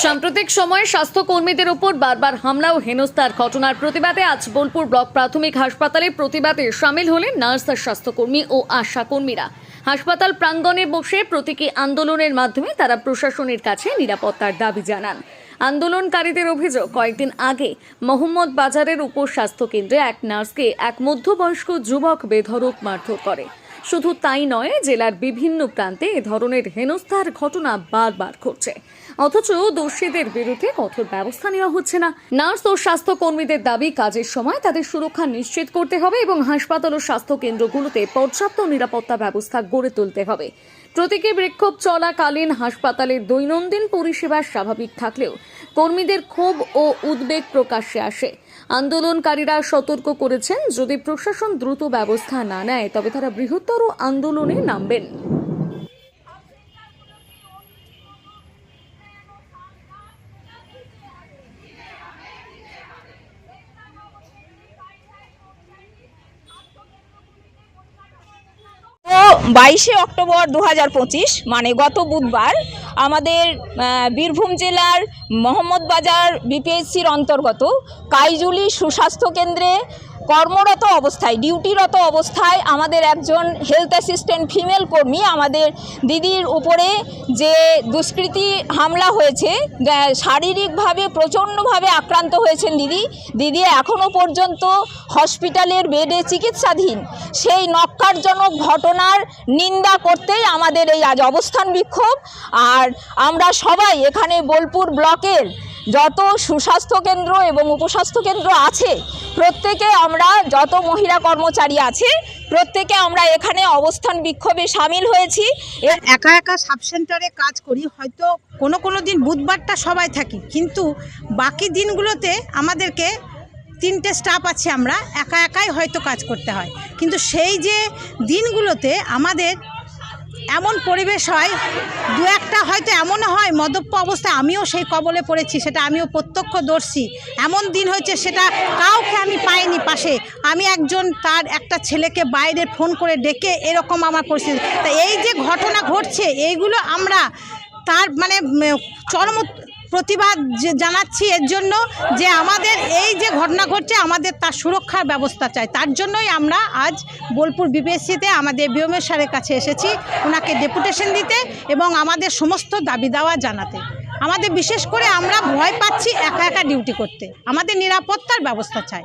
সাম্প্রতিক সময়ে স্বাস্থ্যকর্মীদের উপর বারবার হামলা ও হেনস্থার ঘটনার প্রতিবাদে আজ বোলপুর ব্লক প্রাথমিক হাসপাতালে প্রতিবাদে সামিল হলেন নার্স আর স্বাস্থ্যকর্মী ও আশা কর্মীরা হাসপাতাল প্রাঙ্গণে বসে প্রতীকী আন্দোলনের মাধ্যমে তারা প্রশাসনের কাছে নিরাপত্তার দাবি জানান। আন্দোলনকারীদের অভিযোগ, কয়েকদিন আগে মোহাম্মদ বাজারের উপস্বাস্থ্য কেন্দ্রে এক নার্সকে এক মধ্যবয়স্ক যুবক বেধড়ক মারধর করে। শুধু তাই নয়, জেলার বিভিন্ন প্রান্তে এ ধরনের হেনস্থার ঘটনা বারবার ঘটছে। অথচ দোষীদের বিরুদ্ধে কঠোর ব্যবস্থা নেওয়া হচ্ছে না। নার্স ও স্বাস্থ্যকর্মীদের দাবি, কাজের সময় তাদের সুরক্ষা নিশ্চিত করতে হবে এবং হাসপাতাল ও স্বাস্থ্য কেন্দ্রগুলোতে পর্যাপ্ত নিরাপত্তা ব্যবস্থা গড়ে তুলতে হবে। প্রতীকী বিক্ষোভ চলাকালীন হাসপাতালের দৈনন্দিন পরিষেবা স্বাভাবিক থাকলেও কর্মীদের ক্ষোভ ও উদ্বেগ প্রকাশ্যে আসে। আন্দোলনকারীরা সতর্ক করেছেন, যদি প্রশাসন দ্রুত ব্যবস্থা না নেয়, তবে তারা বৃহত্তর আন্দোলনে নামবেন তো বাইশে অক্টোবর দু হাজার পঁচিশ মানে গত বুধবার, আমাদের বীরভূম জেলার মোহাম্মদবাজার বিপিএসসির অন্তর্গত কাইজুলি সুস্বাস্থ্য কেন্দ্রে কর্মরত অবস্থায়, ডিউটিরত অবস্থায় আমাদের একজন হেলথ অ্যাসিস্ট্যান্ট ফিমেল কর্মী আমাদের দিদির উপরে যে দুষ্কৃতী হামলা হয়েছে শারীরিকভাবে প্রচণ্ডভাবে আক্রান্ত হয়েছেন দিদি। দিদি এখনও পর্যন্ত হসপিটালের বেডে চিকিৎসাধীন। সেই নক্কারজনক ঘটনার নিন্দা করতেই আমাদের এই আজ অবস্থান বিক্ষোভ। আর আমরা সবাই এখানে বোলপুর ব্লকের যত সুস্বাস্থ্য কেন্দ্র এবং উপস্বাস্থ্য কেন্দ্র আছে, প্রত্যেকে আমরা যত মহিলা কর্মচারী আছে, প্রত্যেকে আমরা এখানে অবস্থান বিক্ষোভে সামিল হয়েছি। একা একা সাব সেন্টারে কাজ করি, হয়তো কোনো কোনো দিন বুধবারটা সবাই থাকি, কিন্তু বাকি দিনগুলোতে আমাদেরকে তিনটে স্টাফ আছে আমরা, একা একাই হয়তো কাজ করতে হয়। কিন্তু সেই যে দিনগুলোতে আমাদের এমন পরিবেশ হয়, দু একটা হয়তো এমনও হয় মদপ্য অবস্থায় আমিও সেই কবলে পড়েছি, সেটা আমিও প্রত্যক্ষদর্শী। এমন দিন হয়েছে, সেটা কাউকে আমি পাইনি পাশে। আমি একজন তার একটা ছেলেকে বাইরে ফোন করে ডেকে এরকম আমার পরিস্থিতি। তা এই যে ঘটনা ঘটছে, এইগুলো আমরা তার মানে চরম প্রতিবাদ জানাচ্ছি এর জন্য যে আমাদের এই যে ঘটনা ঘটছে, আমাদের তার সুরক্ষার ব্যবস্থা চাই। তার জন্যই আমরা আজ বোলপুর বিপিএসসিতে আমাদের বিওমের স্যারের কাছে এসেছি ওনাকে ডেপুটেশন দিতে এবং আমাদের সমস্ত দাবি দাওয়া জানাতে। আমাদের বিশেষ করে আমরা ভয় পাচ্ছি একা একা ডিউটি করতে। আমাদের নিরাপত্তার ব্যবস্থা চাই।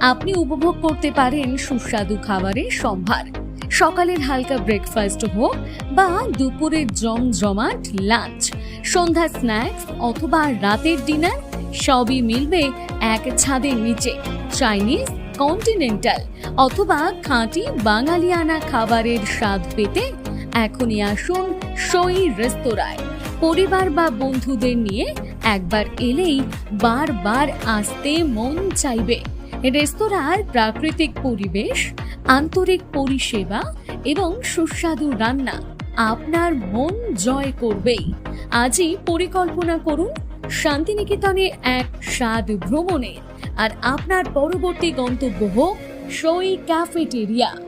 আপনি উপভোগ করতে পারেন সুস্বাদু খাবারের সম্ভার। সকালের হালকা ব্রেকফাস্ট হোক বা দুপুরের জমজমাট লাঞ্চ সন্ধ্যা স্ন্যাক্স অথবা রাতের ডিনার সবই মিলবে এক ছাদের নিচে। চাইনিজ কন্টিনেন্টাল অথবা খাঁটি বাঙালিয়ানা খাবারের স্বাদ পেতে এখনই আসুন সই রেস্তোরাঁয়। পরিবার বা বন্ধুদের নিয়ে একবার এলেই বারবার আসতে মন চাইবে। রেস্তোরাঁর প্রাকৃতিক পরিবেশ, আন্তরিক পরিষেবা এবং সুস্বাদু রান্না আপনার মন জয় করবেই। আজই পরিকল্পনা করুন শান্তিনিকেতনে এক স্বাদ ভ্রমণের। আর আপনার পরবর্তী গন্তব্য হোক সই ক্যাফেটেরিয়া।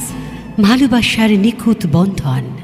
ভালোবাসার নিখুঁত বন্ধন।